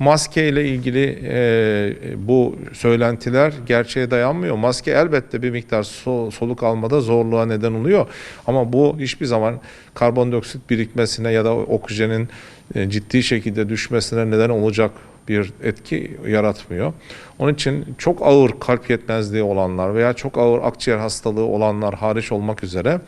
maske ile ilgili e, bu söylentiler gerçeğe dayanmıyor. Maske elbette bir miktar so- soluk almada zorluğa neden oluyor. Ama bu hiçbir zaman karbondioksit birikmesine ya da oksijenin e, ciddi şekilde düşmesine neden olacak bir etki yaratmıyor. Onun için çok ağır kalp yetmezliği olanlar veya çok ağır akciğer hastalığı olanlar hariç olmak üzere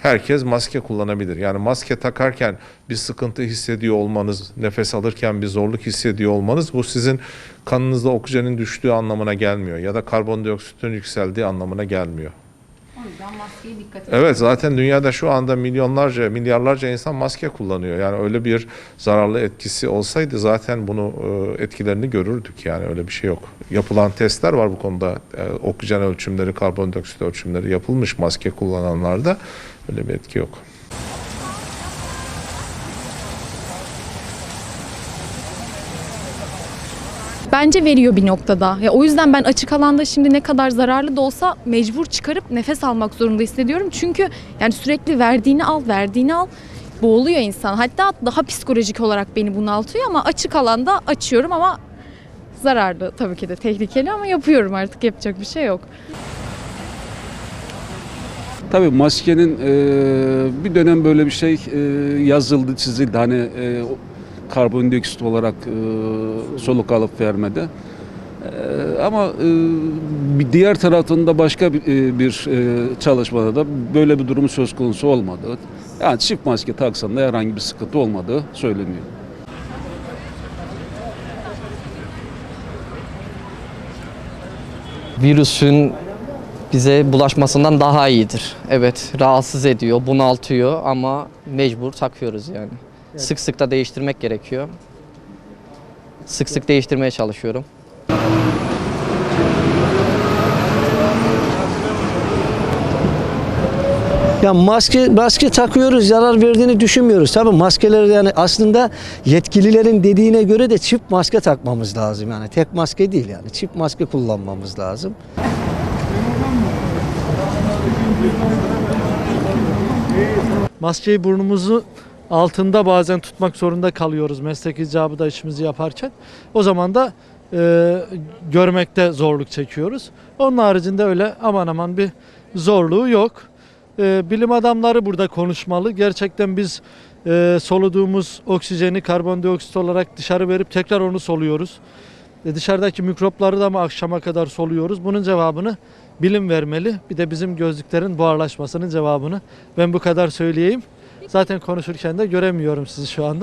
herkes maske kullanabilir. Yani maske takarken bir sıkıntı hissediyor olmanız, nefes alırken bir zorluk hissediyor olmanız bu sizin kanınızda oksijenin düştüğü anlamına gelmiyor ya da karbondioksitin yükseldiği anlamına gelmiyor. Maskeye dikkat edin. Evet zaten dünyada şu anda milyonlarca, milyarlarca insan maske kullanıyor. Yani öyle bir zararlı etkisi olsaydı zaten bunu e, etkilerini görürdük. Yani öyle bir şey yok. Yapılan testler var bu konuda. E, oksijen ölçümleri, karbondioksit ölçümleri yapılmış maske kullananlarda. Öyle bir etki yok. Bence veriyor bir noktada. Ya o yüzden ben açık alanda şimdi ne kadar zararlı da olsa mecbur çıkarıp nefes almak zorunda hissediyorum. Çünkü yani sürekli verdiğini al, verdiğini al boğuluyor insan. Hatta daha psikolojik olarak beni bunaltıyor ama açık alanda açıyorum ama zararlı tabii ki de tehlikeli ama yapıyorum artık yapacak bir şey yok. Tabii maskenin e, bir dönem böyle bir şey e, yazıldı, çizildi. Hani e, karbondioksit olarak e, soluk alıp vermede. E, ama e, diğer tarafında başka bir, e, bir e, çalışmada da böyle bir durum söz konusu olmadı. Yani çift maske taksan da herhangi bir sıkıntı olmadığı söyleniyor. virüsün bize bulaşmasından daha iyidir. Evet, rahatsız ediyor, bunaltıyor ama mecbur takıyoruz yani. Sık sık da değiştirmek gerekiyor. Sık sık değiştirmeye çalışıyorum. Ya maske maske takıyoruz zarar verdiğini düşünmüyoruz. Tabii maskeler yani aslında yetkililerin dediğine göre de çift maske takmamız lazım. Yani tek maske değil yani çift maske kullanmamız lazım. Maskeyi burnumuzu altında bazen tutmak zorunda kalıyoruz meslek icabı da işimizi yaparken. O zaman da e, görmekte zorluk çekiyoruz. Onun haricinde öyle aman aman bir zorluğu yok. E, bilim adamları burada konuşmalı. Gerçekten biz e, soluduğumuz oksijeni karbondioksit olarak dışarı verip tekrar onu soluyoruz. E, dışarıdaki mikropları da mı akşama kadar soluyoruz? Bunun cevabını bilim vermeli. Bir de bizim gözlüklerin buharlaşmasının cevabını ben bu kadar söyleyeyim. Zaten konuşurken de göremiyorum sizi şu anda.